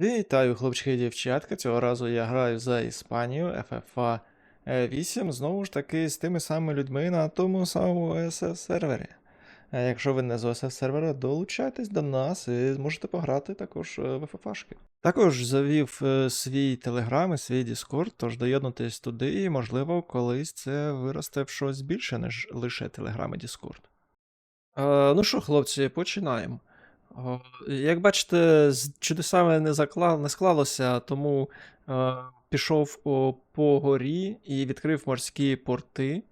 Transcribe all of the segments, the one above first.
Вітаю, хлопчики і дівчатка. Цього разу я граю за Іспанію FFA 8, знову ж таки, з тими самими людьми на тому самому ОСФ сервері. Е, Якщо ви не з ОСФ сервера, долучайтесь до нас і зможете пограти також е, в FFA-шки. Також завів е, свій телеграм і свій Discord, тож доєднуйтесь туди, і можливо колись це виросте в щось більше, ніж лише телеграм і Discord. Е, ну що, хлопці, починаємо. Як бачите, з чудесами не, закла... не склалося, тому е, пішов по горі і відкрив морські порти.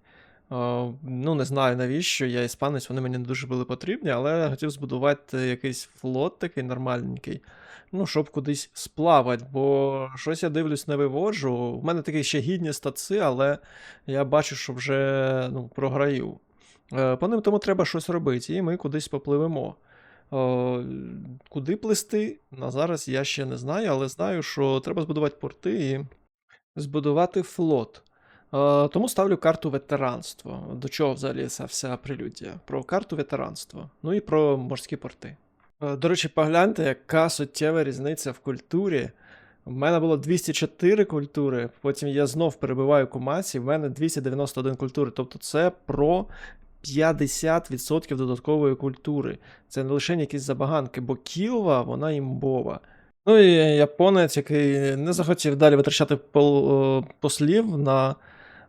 Е, ну, не знаю навіщо, я іспанець, вони мені не дуже були потрібні, але хотів збудувати якийсь флот такий нормальненький. Ну, щоб кудись сплавати, бо щось я дивлюсь, не виводжу. В мене такі ще гідні стаци, але я бачу, що вже ну, програю. Е, По ним тому треба щось робити, і ми кудись попливемо. О, куди плисти? На зараз я ще не знаю, але знаю, що треба збудувати порти і збудувати флот. Е, тому ставлю карту ветеранство. До чого взагалі ця вся прелюдія? Про карту ветеранства. Ну і про морські порти. Е, До речі, погляньте, яка суттєва різниця в культурі. У мене було 204 культури, потім я знов перебиваю кумаці, в мене 291 культури. Тобто це про 50% додаткової культури. Це не лише якісь забаганки, бо Кілва, вона імбова. Ну і японець, який не захотів далі витрачати пол, послів на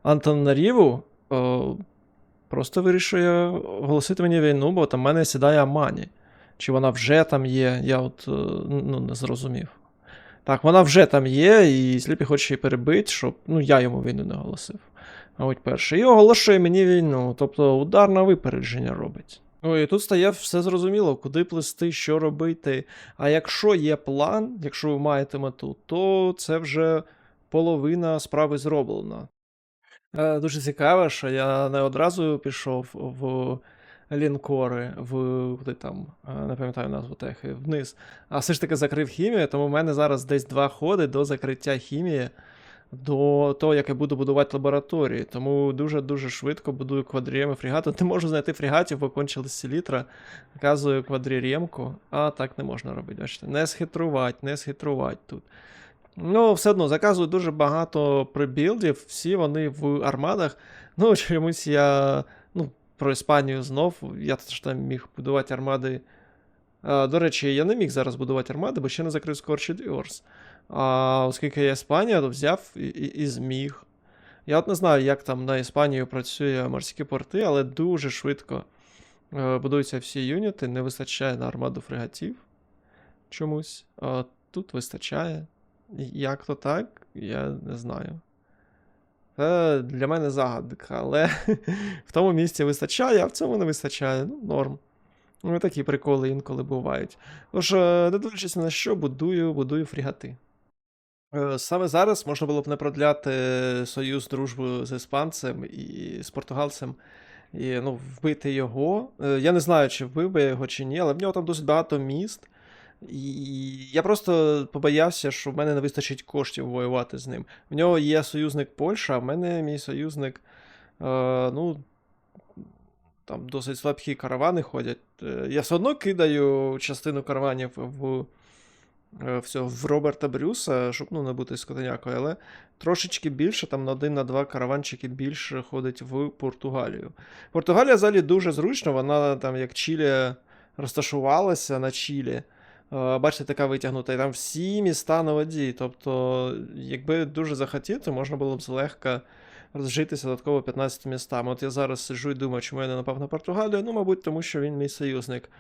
Антонаріву, о, просто вирішує оголосити мені війну, бо там в мене сідає Амані. Чи вона вже там є, я от е, ну, не зрозумів. Так, вона вже там є, і Сліпі хоче її перебити, щоб ну, я йому війну не оголосив. Мабуть, перший. І оголошує мені війну, тобто удар на випередження робить. Ну і тут стає все зрозуміло, куди плисти, що робити. А якщо є план, якщо ви маєте мету, то це вже половина справи зроблена. Е, Дуже цікаво, що я не одразу пішов в лінкори, в куди там, е, не пам'ятаю назву техи, вниз. А все ж таки закрив хімію, тому в мене зараз десь два ходи до закриття хімії до того, як я буду будувати лабораторії. Тому дуже-дуже швидко будую квадрієми фрегату. Не можу знайти фрегатів, бо кончились селітра. Наказую квадріємку, а так не можна робити. Бачите, не схитрувати, не схитрувати тут. Ну, все одно заказую дуже багато прибілдів, всі вони в армадах. Ну, чомусь я. Ну, про Іспанію знов. Я теж там міг будувати армади. До речі, я не міг зараз будувати армади, бо ще не закрив Scorched Earth. А оскільки я Іспанія, то взяв і, і, і зміг. Я от не знаю, як там на Іспанію працює морські порти, але дуже швидко е, будуються всі юніти, не вистачає на армаду фрегатів чомусь. А тут вистачає. Як то так, я не знаю. Це для мене загадка, але в тому місці вистачає, а в цьому не вистачає. Ну, норм. Ну, такі приколи інколи бувають. Тож, е, не дивлячись на що, будую, будую фрігати. Е, Саме зараз можна було б не продляти союз дружбу з іспанцем і з португалцем, і ну, вбити його. Е, Я не знаю, чи вбив би його чи ні, але в нього там досить багато міст. І я просто побоявся, що в мене не вистачить коштів воювати з ним. В нього є союзник Польща, а в мене мій союзник. Е, ну, там досить слабкі каравани ходять. Я все одно кидаю частину караванів в, е, в, Роберта Брюса, щоб ну, не бути скотинякою, але трошечки більше, там на один на два караванчики більше ходить в Португалію. Португалія взагалі дуже зручно, вона там як Чилі розташувалася на Чилі. Е, Бачите, така витягнута, і там всі міста на воді. Тобто, якби дуже захотіти, можна було б злегка розжитися додатково 15 містами. От я зараз сиджу і думаю, чому я не напав на Португалію. Ну, мабуть, тому що він мій союзник.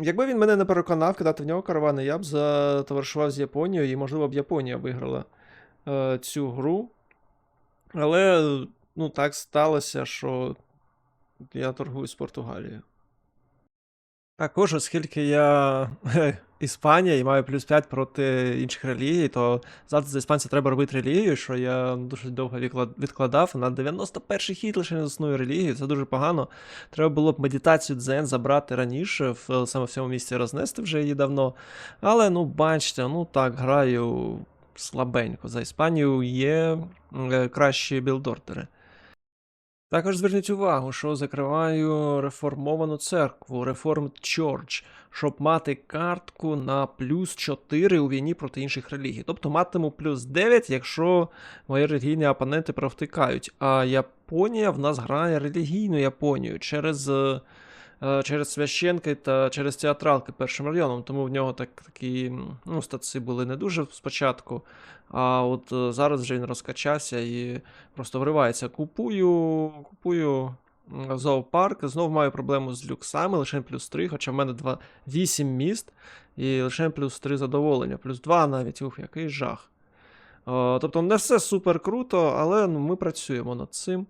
Якби він мене не переконав кидати в нього каравани, я б затоваришував з Японією, і, можливо, б Японія виграла е, цю гру. Але ну, так сталося, що я торгую з Португалією. Також, оскільки я Іспанія і маю плюс 5 проти інших релігій, то завтра за іспанця треба робити релігію, що я дуже довго відкладав. На 91-й хід лише не засную релігію, це дуже погано. Треба було б медитацію дзен забрати раніше, в, саме в цьому місці рознести вже її давно. Але ну, бачите, ну так, граю слабенько. За Іспанію є е, кращі білдордери. Також зверніть увагу, що закриваю реформовану церкву, Reformed Church, щоб мати картку на плюс 4 у війні проти інших релігій. Тобто матиму плюс 9, якщо мої релігійні опоненти провтикають. А Японія в нас грає релігійну Японію через, е, через священки та через театралки першим районом. Тому в нього так, такі ну, статси були не дуже спочатку. А от е, зараз вже він розкачався і просто вривається. Купую, купую зоопарк. Знов маю проблему з люксами, лише плюс 3, хоча в мене 2, 8 міст, і лише плюс 3 задоволення, плюс 2 навіть, ух, який жах. Е, тобто не все супер круто, але ну, ми працюємо над цим.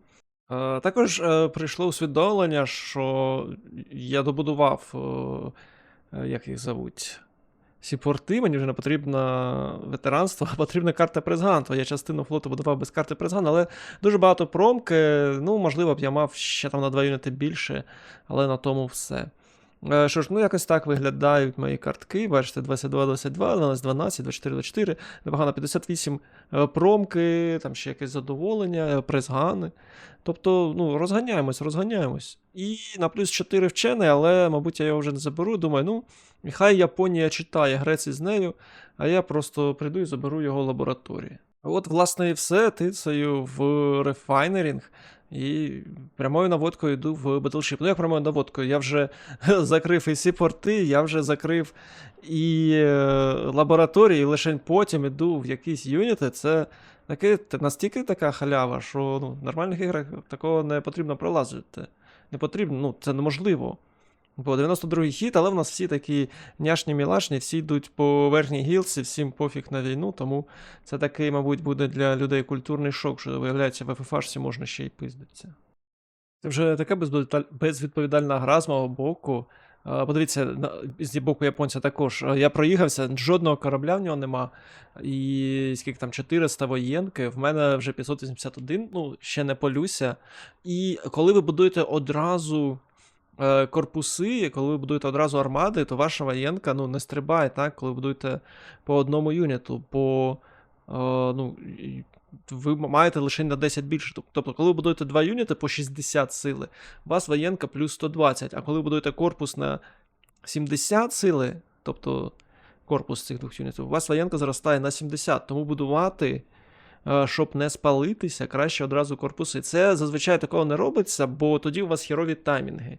Е, також е, прийшло усвідомлення, що я добудував, е, як їх зовуть, всі порти, мені вже не потрібно ветеранство, а потрібна карта пресганту. Я частину флоту будував без карти пресганту, але дуже багато промки. Ну, можливо б я мав ще там на 2 юніти більше, але на тому все. Е, Що ж, ну якось так виглядають мої картки. Бачите, 22, 22, 12, 12, 24, 24, непогано 58 е, промки, там ще якесь задоволення, е, пресгани. Тобто, ну, розганяємось, розганяємось. І на плюс 4 вчений, але, мабуть, я його вже не заберу. Думаю, ну, нехай Японія читає греці з нею, а я просто прийду і заберу його лабораторії. От, власне, і все. Тицею в рефайнерінг. І прямою наводкою йду в Battleship. Ну, як прямою наводкою? Я вже закрив і всі порти, я вже закрив і е, лабораторії, і лише потім іду в якісь юніти. Це таки, настільки така халява, що ну, в нормальних іграх такого не потрібно пролазити. Не потрібно, ну, це неможливо. Бо 92-й хід, але в нас всі такі няшні мілашні, всі йдуть по верхній гілці, всім пофіг на війну, тому це такий, мабуть, буде для людей культурний шок, що виявляється, в ФФАшці можна ще й пиздитися. Це вже така безвідповідальна гра з мого боку. Подивіться, з боку японця також. Я проїхався, жодного корабля в нього нема. І скільки там 400 воєнки, в мене вже 581, ну, ще не полюся. І коли ви будуєте одразу корпуси, коли ви будуєте одразу армади, то ваша воєнка ну, не стрибає, так? Коли будуєте по одному юніту, по. е, ну, ви маєте лише на 10 більше. Тобто, коли ви будуєте 2 юніти по 60 сили, у вас воєнка плюс 120, а коли ви будуєте корпус на 70 сили, тобто корпус цих двох юнітів, у вас воєнка зростає на 70, тому будувати. е, Щоб не спалитися, краще одразу корпуси. Це зазвичай такого не робиться, бо тоді у вас херові таймінги.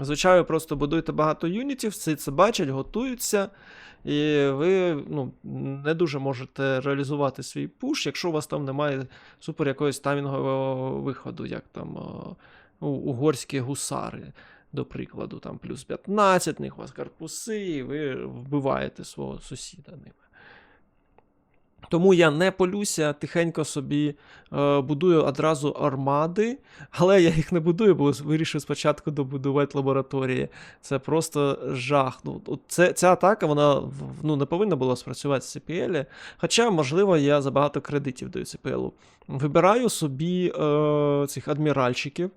Зазвичай ви просто будуєте багато юнітів, всі це бачать, готуються, і ви ну, не дуже можете реалізувати свій пуш, якщо у вас там немає супер якогось таймінгового виходу, як там о, угорські гусари, до прикладу, там плюс 15, них у вас корпуси, і ви вбиваєте свого сусіда ними. Тому я не полюся, тихенько собі е, будую одразу армади, але я їх не будую, бо вирішив спочатку добудувати лабораторії. Це просто жах. Ну, це, ця атака вона ну, не повинна була спрацювати з CPL. Хоча, можливо, я забагато кредитів даю CPL. Вибираю собі е, цих адміральчиків.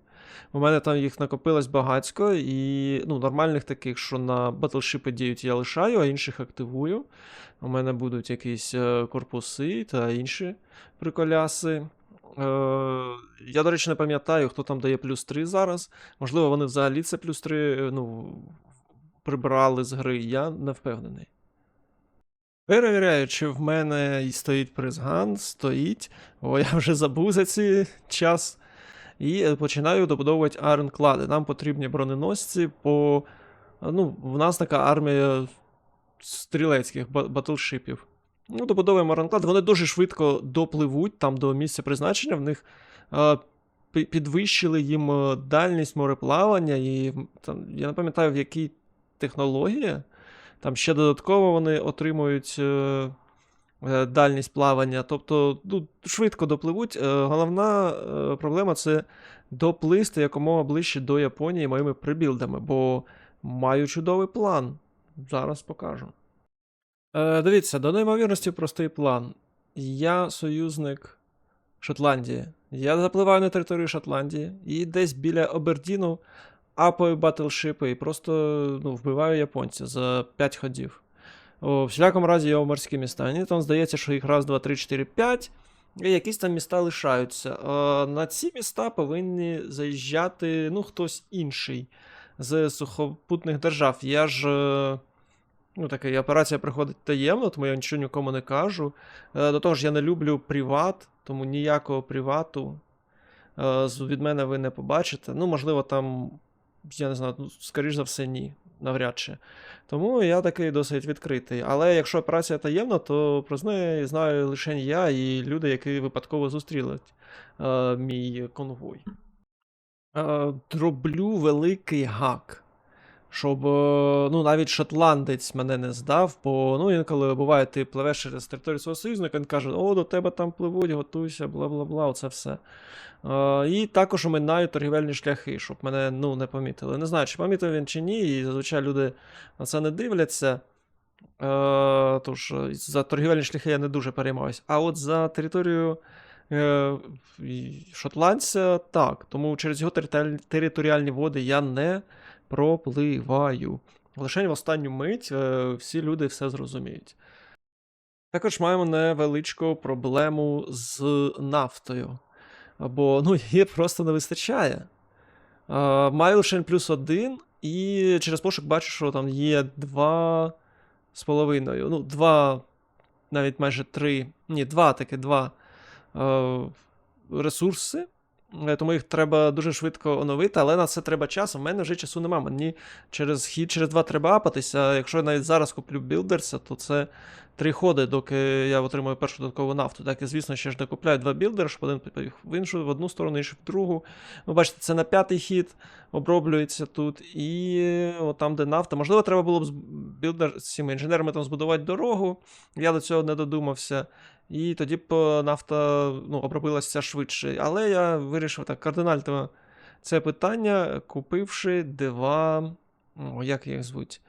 У мене там їх накопилось багатько, і ну, нормальних таких, що на Battleship діють, я лишаю, а інших активую. У мене будуть якісь е, корпуси та інші приколяси. Е, я, до речі, не пам'ятаю, хто там дає плюс 3 зараз. Можливо, вони взагалі це плюс 3 ну, прибрали з гри, я не впевнений. Перевіряю, чи в мене і стоїть призган, стоїть. О, я вже забув за цей час. І е, починаю добудовувати айронклади. Нам потрібні броненосці по. Ну, в нас така армія стрілецьких батлшипів. Ну, добудовуємо айронклад. Вони дуже швидко допливуть там до місця призначення. В них е, підвищили їм е, дальність мореплавання, і там, я не пам'ятаю, в якій технології. Там ще додатково вони отримують е, е, дальність плавання. Тобто ну, швидко допливуть. Е, головна е, проблема це доплисти якомога ближче до Японії моїми прибілдами, бо маю чудовий план. Зараз покажу. Е, дивіться, до неймовірності простий план. Я союзник Шотландії. Я запливаю на територію Шотландії і десь біля Обердіну апаю батлшипи і просто ну, вбиваю японця за 5 ходів. В всілякому разі я у міста. Мені там здається, що їх раз, два, три, чотири, п'ять. І якісь там міста лишаються. Е, на ці міста повинні заїжджати ну, хтось інший з сухопутних держав. Я ж. е, Ну, така операція проходить таємно, тому я нічого нікому не кажу. Е, До того ж, я не люблю приват, тому ніякого привату від мене ви не побачите. Ну, можливо, там, я не знаю, ну, скоріш за все, ні, навряд чи. Тому я такий досить відкритий. Але якщо операція таємна, то про неї знаю лише я і люди, які випадково зустріли е, мій конвой. Е, роблю великий гак. Щоб е, ну, навіть шотландець мене не здав, бо ну, інколи буває, ти пливеш через територію свого союзника, він каже, о, до тебе там пливуть, готуйся, бла бла бла, оце все. Е, і також оминаю торгівельні шляхи, щоб мене ну, не помітили. Не знаю, чи помітив він чи ні, і зазвичай люди на це не дивляться. Е, тож за торгівельні шляхи я не дуже переймаюсь. А от за територію е, шотландця так. Тому через його територіальні води я не пропливаю. Лише в останню мить е, всі люди все зрозуміють. Також маємо невеличку проблему з нафтою. Бо ну, її просто не вистачає. Е, маю лише плюс один, і через пошук бачу, що там є два з половиною. Ну, два, навіть майже три. Ні, два таки два е, ресурси. Е, Тому їх треба дуже швидко оновити, але на це треба час. У мене вже часу нема. Мені через хід через два треба апатися. Якщо я навіть зараз куплю білдерса, то це три ходи, доки я отримую першу додаткову нафту. Так і звісно, ще ж не купляю два білдери, щоб один в іншу, в одну сторону, інший в другу. Ви бачите, це на п'ятий хід оброблюється тут. І от там, де нафта. Можливо, треба було б з білдер з цими інженерами там збудувати дорогу. Я до цього не додумався. І тоді б е, нафта ну, обробилася швидше. Але я вирішив так кардинально це питання, купивши два. О, як їх звуть?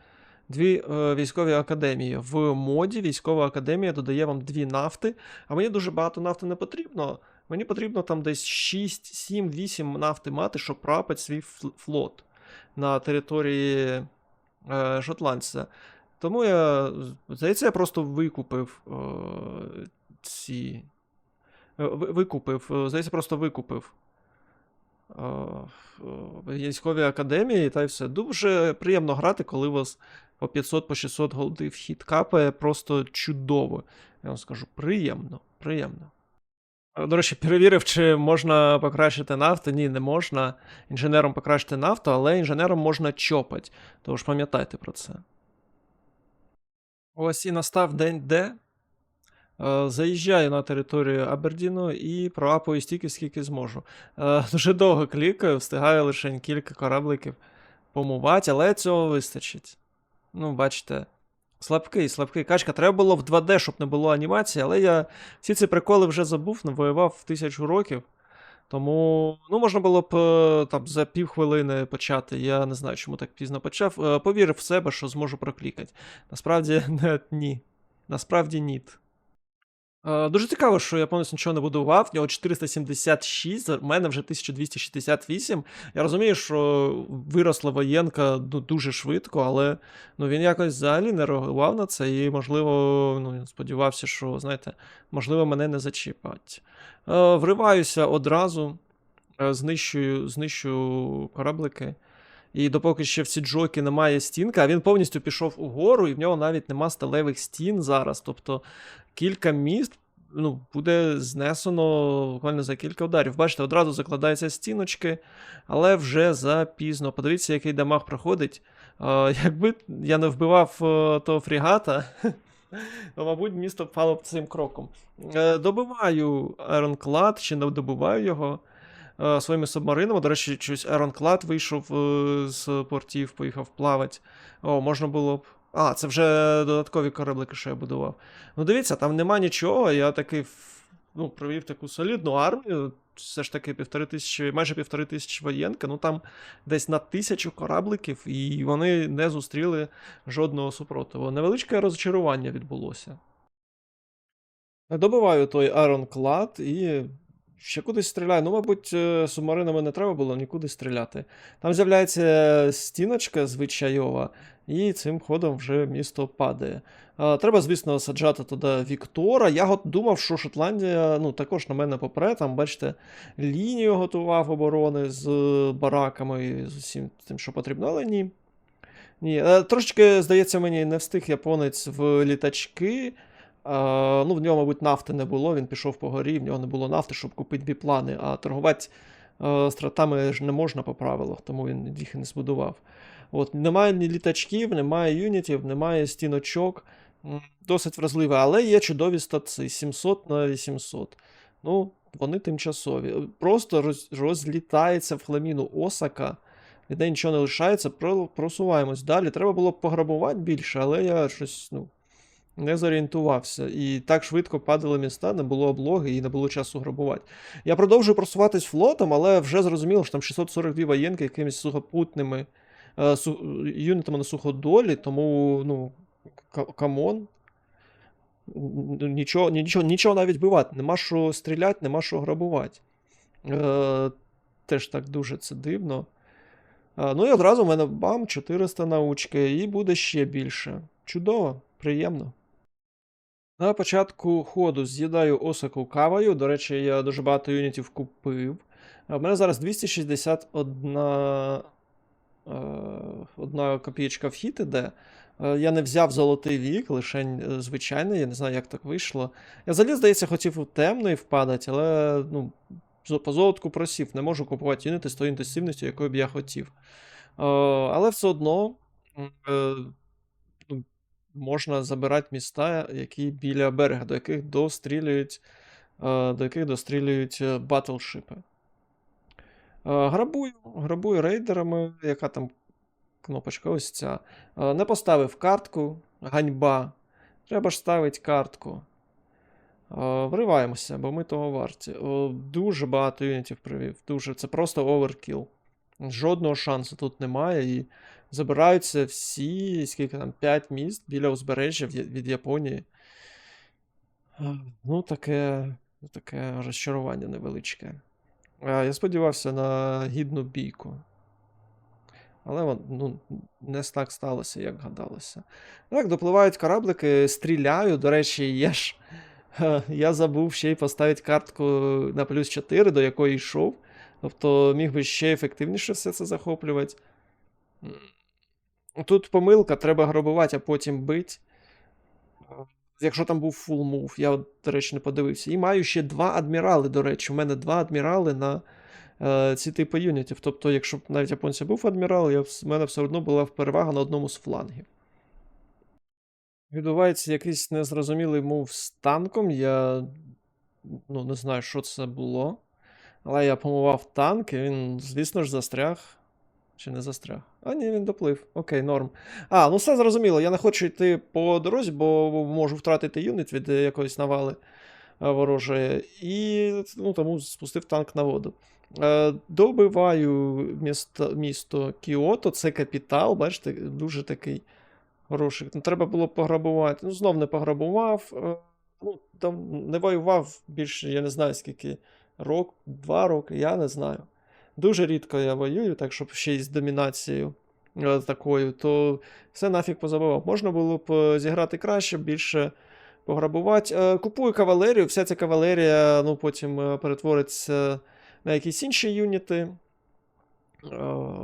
Дві е, військові академії. В моді військова академія додає вам дві нафти, а мені дуже багато нафти не потрібно. Мені потрібно там десь 6, 7, 8 нафти мати, щоб прапати свій флот на території е, шотландця. Тому я, здається, я просто викупив е, ці. е, Викупив, е, здається, просто викупив е, е, військові академії, та й все. Дуже приємно грати, коли у вас по 500 по 600 голди в хід капає. Просто чудово. Я вам скажу, приємно, приємно. До речі, перевірив, чи можна покращити нафту. Ні, не можна інженером покращити нафту, але інженером можна чопати. Тож пам'ятайте про це. Ось і настав день Д. Е, Заїжджаю на територію Абердіну і проапую стільки, скільки зможу. Е, Дуже довго клікаю, встигаю лише кілька корабликів помувати, але цього вистачить. Ну, бачите, слабкий, слабкий качка. Треба було в 2D, щоб не було анімації, але я всі ці приколи вже забув, навоював в тисячу років. Тому, ну, можна було б е, там за півхвилини почати. Я не знаю, чому так пізно почав. Е, Повірив в себе, що зможу проклікати. Насправді, не, ні. Насправді ні. Е, Дуже цікаво, що японець нічого не будував, в нього 476, в мене вже 1268. Я розумію, що виросла воєнка ну, дуже швидко, але ну, він якось взагалі не реагував на це і, можливо, ну, сподівався, що, знаєте, можливо, мене не зачіпать. Е, Вриваюся одразу, е, знищую, знищую кораблики. І допоки ще в Сіджокі немає стінки, а він повністю пішов угору, і в нього навіть нема сталевих стін зараз. Тобто кілька міст ну, буде знесено буквально за кілька ударів. Бачите, одразу закладаються стіночки, але вже запізно. Подивіться, який дамаг проходить. Е, якби я не вбивав е, того фрігата, то, мабуть, місто впало б цим кроком. Е, добиваю Ironclad, чи не добиваю його е, своїми субмаринами. До речі, щось Ironclad вийшов е, з портів, поїхав плавати. О, можна було б. А, це вже додаткові кораблики, що я будував. Ну, дивіться, там нема нічого. Я такий ну, провів таку солідну армію. Все ж таки півтори тисячі, майже півтори тисячі воєнка. Ну там десь на тисячу корабликів, і вони не зустріли жодного супротиву. Невеличке розчарування відбулося. Добиваю той Ironclad і ще кудись стріляю. Ну, мабуть, е, субмаринами не треба було нікуди стріляти. Там з'являється стіночка звичайова, І цим ходом вже місто падає. Треба, звісно, саджати туди Віктора. Я думав, що Шотландія ну, також на мене попре. Там, бачите, лінію готував оборони з бараками і з усім тим, що потрібно, але ні. Ні. Е, Трошечки, здається, мені не встиг японець в літачки. Ну, в нього, мабуть, нафти не було. Він пішов по горі, в нього не було нафти, щоб купити біплани, а торгувати е, стратами ж не можна по правилах, тому він їх і не збудував. От, немає ні літачків, немає юнітів, немає стіночок. Досить вразливе, але є чудові статси 700 на 800. Ну, вони тимчасові. Просто роз, розлітається в хламіну Осака, ніде нічого не лишається, просуваємось далі. Треба було б пограбувати більше, але я щось ну, не зорієнтувався. І так швидко падали міста, не було облоги і не було часу грабувати. Я продовжую просуватись флотом, але вже зрозуміло, що там 642 воєнки якимись сухопутними су- юнітами на суходолі, тому, ну, ка- камон. Нічого, нічого, нічого навіть бивати, нема що стріляти, нема що грабувати. Е, теж так дуже це дивно. Е, ну і одразу в мене бам, 400 научки, і буде ще більше. Чудово, приємно. На початку ходу з'їдаю осаку кавою. До речі, я дуже багато юнітів купив. А в мене зараз 261 е, одна копієчка в хіт іде. Е, Я не взяв золотий вік, лише е, звичайний, я не знаю, як так вийшло. Я взагалі, здається, хотів у темний впадати, але ну, по золотку просів. Не можу купувати юніти з тою інтенсивністю, якою б я хотів. Е, Але все одно е, ну, можна забирати міста, які біля берега, до яких дострілюють, е, до яких дострілюють е, батлшипи. Е, Грабую, грабую рейдерами, яка там кнопочка ось ця. Е, Не поставив картку, ганьба. Треба ж ставити картку. Е, Вриваємося, бо ми того варті. Дуже багато юнітів привів. Дуже. Це просто оверкіл. Жодного шансу тут немає. І забираються всі, скільки там, 5 міст біля узбережжя від Японії. Ну, таке, таке розчарування невеличке. Е, Я сподівався на гідну бійку. Але ну, не так сталося, як гадалося. Так, допливають кораблики, стріляю. До речі, я ж я забув ще й поставити картку на плюс 4, до якої йшов. Тобто міг би ще ефективніше все це захоплювати. Тут помилка, треба грабувати, а потім бить. Якщо там був фул мув, я, до речі, не подивився. І маю ще два адмірали, до речі. У мене два адмірали на е, ці типи юнітів. Тобто, якщо б навіть японця був адмірал, я, в мене все одно була перевага на одному з флангів. Відбувається якийсь незрозумілий мув з танком. Я ну, не знаю, що це було. Але я помивав танк, і він, звісно ж, застряг. Чи не застряг? А, ні, він доплив. Окей, норм. А, ну все зрозуміло. Я не хочу йти по дорозі, бо можу втратити юніт від е, якоїсь навали е, ворожої. І ну, тому спустив танк на воду. Е, добиваю місто, місто Кіото, це капітал, бачите, дуже такий хороший. Ну, треба було пограбувати. Ну, знов не пограбував. Ну, там не воював більше, я не знаю скільки. Рок, два роки, я не знаю. Дуже рідко я воюю, так щоб ще й з домінацією е, такою, то все нафіг позабував. Можна було б е, зіграти краще, більше пограбувати. Е, Купую кавалерію, вся ця кавалерія ну, потім перетвориться на якісь інші юніти.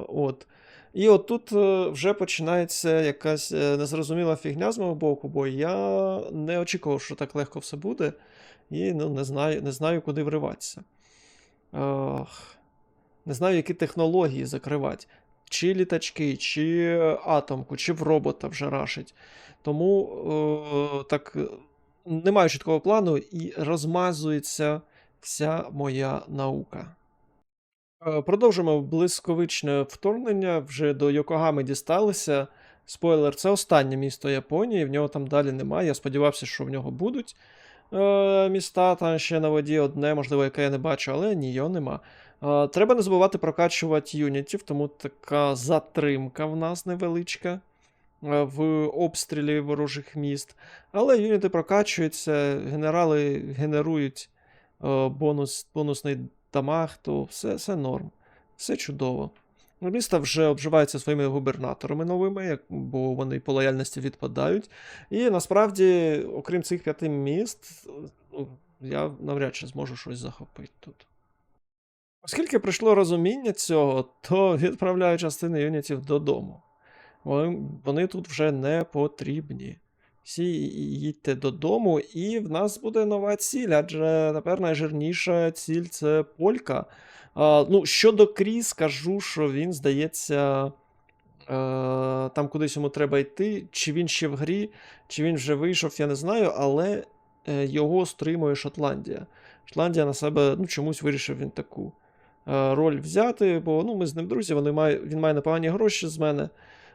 От. І от тут е, вже починається якась незрозуміла фігня з мого боку, бо я не очікував, що так легко все буде, і ну, не знаю, не знаю, куди вриватися. Ах, не знаю, які технології закривати. Чи літачки, чи атомку, чи в робота вже рашить. Тому е, так не маю чіткого плану і розмазується вся моя наука. Е, Продовжимо блискавичне вторгнення. Вже до Йокогами дісталися. Спойлер, це останнє місто Японії, в нього там далі немає. Я сподівався, що в нього будуть е, міста, там ще на воді одне, можливо, яке я не бачу, але ні, його нема. Е, треба не забувати прокачувати юнітів, тому така затримка в нас невеличка е, в обстрілі ворожих міст. Але юніти прокачуються, генерали генерують е, бонус, бонусний дамаг, то все, все норм. Все чудово. Ну, Місто вже обживається своїми губернаторами новими, бо вони по лояльності відпадають. І насправді, окрім цих п'яти міст, ну, я навряд чи зможу щось захопити тут. Оскільки прийшло розуміння цього, то відправляю частини юнітів додому. Вони, тут вже не потрібні. Всі їдьте додому, і в нас буде нова ціль, адже тепер найжирніша ціль це Полька. А, ну, щодо Крі, скажу, що він, здається, е, там кудись йому треба йти. Чи він ще в грі, чи він вже вийшов, я не знаю, але е, його стримує Шотландія. Шотландія на себе ну, чомусь вирішив він таку роль взяти, бо ну, ми з ним друзі, вони має, він має непогані гроші з мене.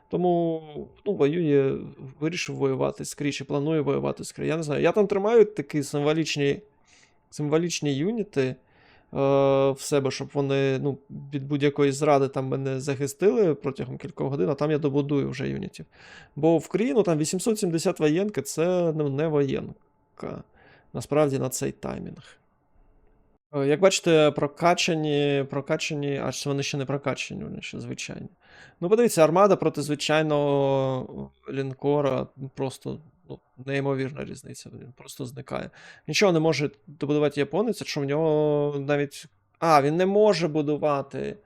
Тому ну, воює, вирішив воювати Крі, чи планує воювати з Крі. Я не знаю. Я там тримаю такі символічні символічні юніти е, в себе, щоб вони ну, від будь-якої зради там мене захистили протягом кількох годин, а там я добудую вже юнітів. Бо в Крі ну, там 870 воєнки це ну, не воєнка. Насправді на цей таймінг. Е, Як бачите, прокачані, прокачані, аж вони ще не прокачані, вони ще звичайні. Ну, подивіться, армада проти звичайного лінкора просто ну, неймовірна різниця. Він просто зникає. Нічого не може добудувати японець, що в нього навіть. А, він не може будувати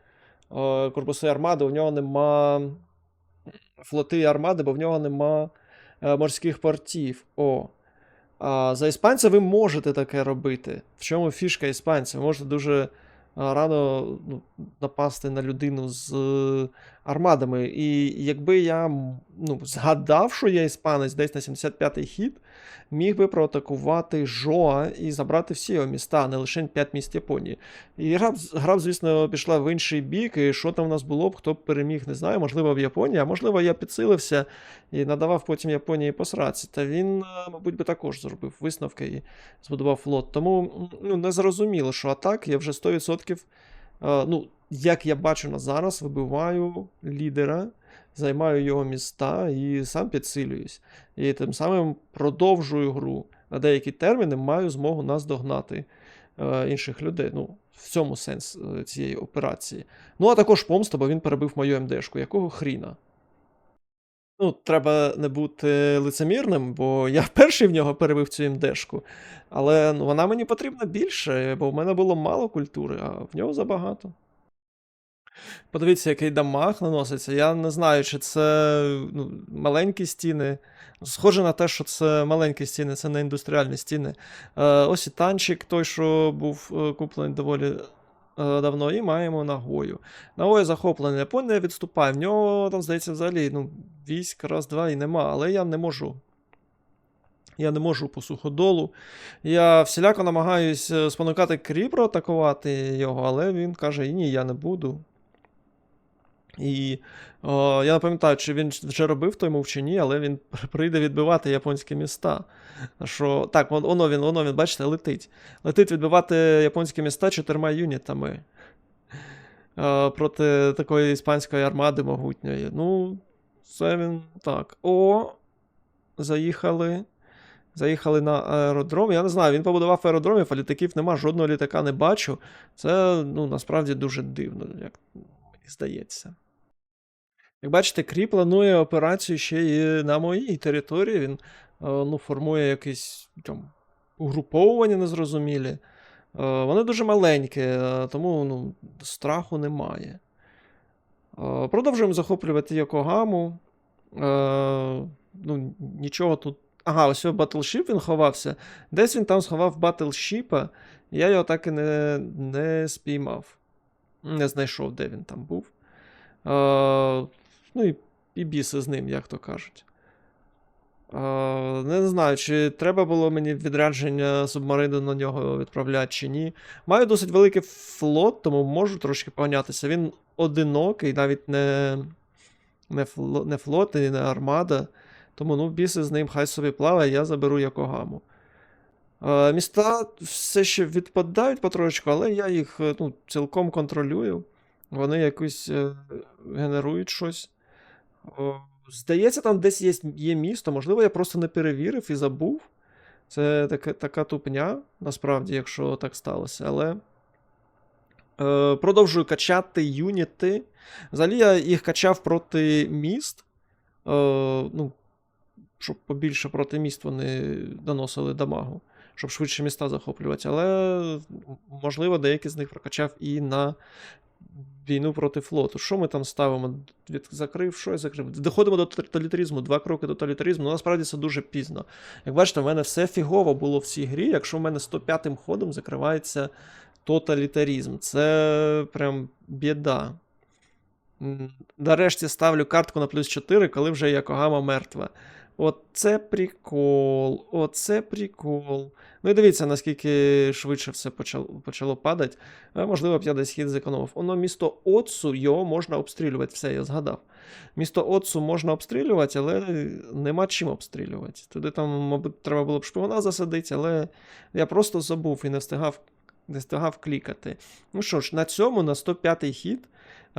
о, корпуси армади, у нього нема флоти армади, бо в нього нема е, морських портів. О. За іспанця ви можете таке робити. В чому фішка іспанця? Ви можете дуже рано ну, напасти на людину з е, армадами. І якби я ну, згадав, що я іспанець десь на 75-й хід, міг би проатакувати Жоа і забрати всі його міста, не лише 5 міст Японії. І гра, гра, звісно, пішла в інший бік, і що там у нас було б, хто б переміг, не знаю. Можливо, в Японії, а можливо, я підсилився і надавав потім Японії посраці. Та він, е, мабуть, би також зробив висновки і збудував флот. Тому ну, не що атак я вже 100%, е, ну, як я бачу на зараз, вибиваю лідера, займаю його міста і сам підсилююсь. І тим самим продовжую гру. На деякі терміни маю змогу наздогнати е, інших людей. Ну, в цьому сенс е, цієї операції. Ну, а також помста, бо він перебив мою МДшку. Якого хріна? Ну, треба не бути лицемірним, бо я перший в нього перебив цю МДшку. Але ну, вона мені потрібна більше, бо в мене було мало культури, а в нього забагато. Подивіться, який дамаг наноситься. Я не знаю, чи це ну, маленькі стіни. Схоже на те, що це маленькі стіни, це не індустріальні стіни. Е, ось і танчик, той, що був е, куплений доволі давно, і маємо Нагою. Нагоя захоплений. Японія відступає. В нього там, здається, взагалі ну, військ раз-два і нема, але я не можу. Я не можу по суходолу. Я всіляко намагаюсь спонукати Кріпро атакувати його, але він каже: ні, я не буду. І о, я не пам'ятаю, чи він вже робив той мов чи ні, але він прийде відбивати японські міста. Що, так, воно він, воно він, бачите, летить. Летить відбивати японські міста чотирма юнітами. Е, проти такої іспанської армади могутньої. Ну, це він так. О, заїхали. Заїхали на аеродром. Я не знаю, він побудував аеродромів, а літаків нема, жодного літака не бачу. Це ну, насправді дуже дивно, як мені здається. Як бачите, Крі планує операцію ще і на моїй території. Він е, ну, формує якісь там угруповування незрозумілі. Е, Вони дуже маленькі, е, тому ну, страху немає. Продовжуємо захоплювати Йокогаму. Ну, нічого тут. Ага, ось Battleship він ховався. Десь він там сховав Battleship, я його так і не, не спіймав. Не знайшов, де він там був. Ну і, і біси з ним, як то кажуть. Е, не знаю, чи треба було мені відрядження субмарину на нього відправляти, чи ні. Маю досить великий флот, тому можу трошки поганятися. Він одинокий, навіть не, не, флот, не флот, і не армада. Тому ну, біси з ним хай собі плаває, я заберу Якогаму. Е, міста все ще відпадають потрошку, але я їх е, ну, цілком контролюю. Вони якось е, генерують щось. О, здається, там десь є, є місто, можливо, я просто не перевірив і забув. Це така, така тупня, насправді, якщо так сталося. Але Е, продовжую качати юніти. Взагалі я їх качав проти міст. Е, ну, щоб побільше проти міст вони наносили дамагу, щоб швидше міста захоплювати. Але, можливо, деякі з них прокачав і на війну проти флоту. Що ми там ставимо? Від... Закрив, що я закрив? Доходимо до тоталітаризму, два кроки до тоталітаризму. Ну, насправді це дуже пізно. Як бачите, в мене все фігово було в цій грі, якщо в мене 105-м ходом закривається тоталітаризм. Це прям біда. Нарешті ставлю картку на плюс 4, коли вже Якогама мертва. Оце прикол, оце прикол. Ну і дивіться, наскільки швидше все почало, почало падати. Можливо, б я десь хід зекономив. Воно місто Оцу, його можна обстрілювати. Все, я згадав. Місто Оцу можна обстрілювати, але нема чим обстрілювати. Туди там, мабуть, треба було б шпигуна засадити, але я просто забув і не встигав, не встигав клікати. Ну що ж, на цьому, на 105-й хід.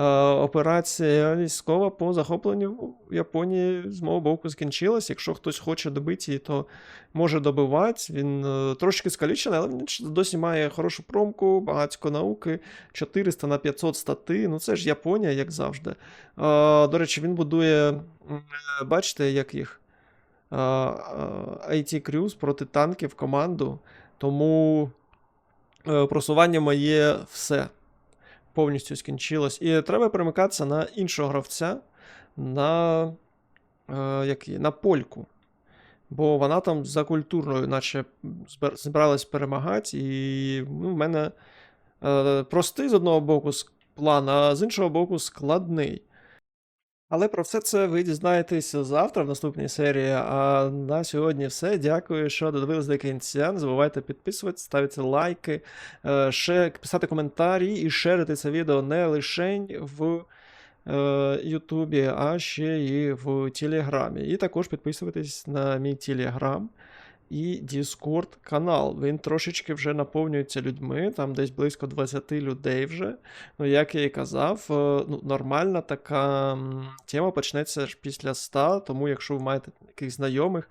Е, Операція військова по захопленню Японії з мого боку скінчилась. Якщо хтось хоче добити її, то може добивати. Він е, трошки скалічений, але він досі має хорошу промку, багатько науки, 400 на 500 стати. Ну це ж Японія, як завжди. Е, До речі, він будує, бачите, як їх IT Cruise проти танків команду. Тому просування моє все повністю скінчилось. І треба перемикатися на іншого гравця, на, е, як, на польку. Бо вона там за культурною, наче збиралась перемагати, і ну, в мене е, простий з одного боку план, а з іншого боку складний. Але про все це ви дізнаєтесь завтра в наступній серії. А на сьогодні все. Дякую, що додивились до кінця. Не забувайте підписуватися, ставити лайки, е, ще писати коментарі і шерити це відео не лише в е, Ютубі, а ще і в Телеграмі. І також підписуйтесь на мій Телеграм і Discord канал. Він трошечки вже наповнюється людьми, там десь близько 20 людей вже. Ну, як я і казав, е, ну, нормальна така тема почнеться після 100, тому якщо ви маєте якихось знайомих,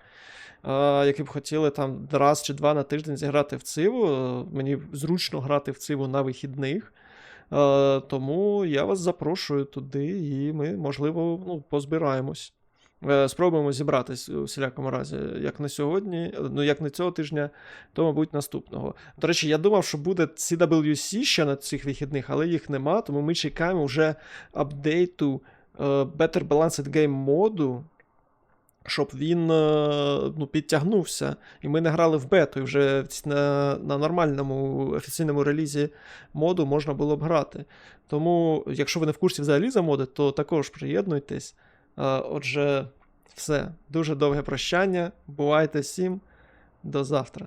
е, які б хотіли там раз чи два на тиждень зіграти в циву, е, мені зручно грати в циву на вихідних. Тому я вас запрошую туди, і ми, можливо, ну, позбираємось. Е, Спробуємо зібратись у всілякому разі, як на сьогодні, ну як не цього тижня, то, мабуть, наступного. До речі, я думав, що буде CWC ще на цих вихідних, але їх нема, тому ми чекаємо вже апдейту е, Better Balanced Game моду, щоб він е, ну, підтягнувся. І ми не грали в бету, і вже на, на нормальному офіційному релізі моду можна було б грати. Тому, якщо ви не в курсі взагалі за моди, то також приєднуйтесь. Е, Отже, все. Дуже довге прощання. Бувайте всім. До завтра.